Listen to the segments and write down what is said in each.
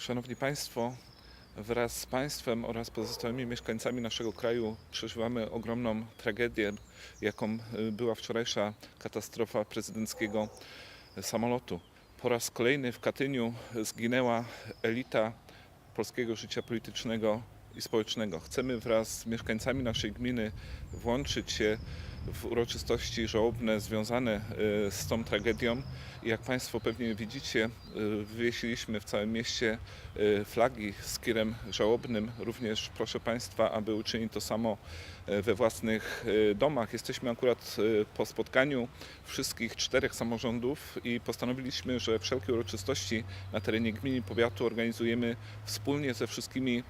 Szanowni Państwo, wraz z Państwem oraz pozostałymi mieszkańcami naszego kraju przeżywamy ogromną tragedię, jaką y, była wczorajsza katastrofa prezydenckiego samolotu. Po raz kolejny w Katyniu zginęła elita polskiego życia politycznego i społecznego. Chcemy wraz z mieszkańcami naszej gminy włączyć się w uroczystości żałobne związane y, z tą tragedią. Jak Państwo pewnie widzicie, y, wywiesiliśmy w całym mieście y, flagi z kirem żałobnym. Również proszę Państwa, aby uczynić to samo we własnych domach. Jesteśmy akurat po spotkaniu wszystkich czterech samorządów i postanowiliśmy, że wszelkie uroczystości na terenie gminy powiatu organizujemy wspólnie ze wszystkimi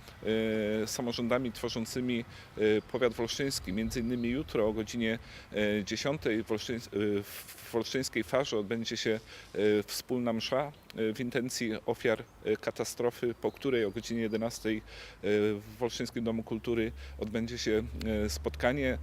samorządami tworzącymi powiat wolsztyński. Między innymi jutro o godzinie 10 w, Wolsztyń, y, w wolsztyńskiej farze odbędzie się y, wspólna msza w intencji ofiar katastrofy, po której o godzinie 11 y, w Wolsztyńskim Domu Kultury odbędzie się spotkanie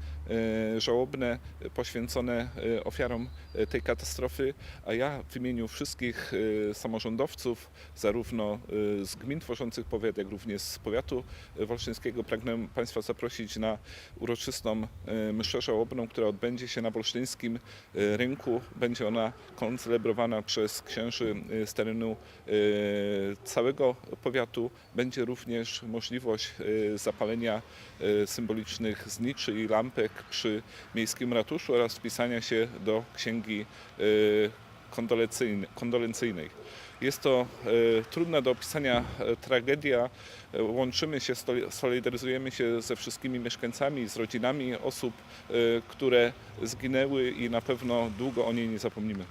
żałobne poświęcone ofiarom tej katastrofy, a ja w imieniu wszystkich samorządowców, zarówno z gmin tworzących powiat, jak również z powiatu wolsztyńskiego pragnę Państwa zaprosić na uroczystą mszę żałobną, która odbędzie się na wolsztyńskim y, rynku. Będzie ona koncelebrowana przez księży y, z terenu y, całego powiatu. Będzie również możliwość zapalenia symbolicznych zniczy i lampek przy miejskim ratuszu oraz wpisania się do księgi kondolencyjnej. Jest to e, trudna do opisania e, tragedia. E, Łączymy się, solidaryzujemy się ze wszystkimi mieszkańcami, z rodzinami osób, które zginęły i na pewno długo o niej nie zapomnimy.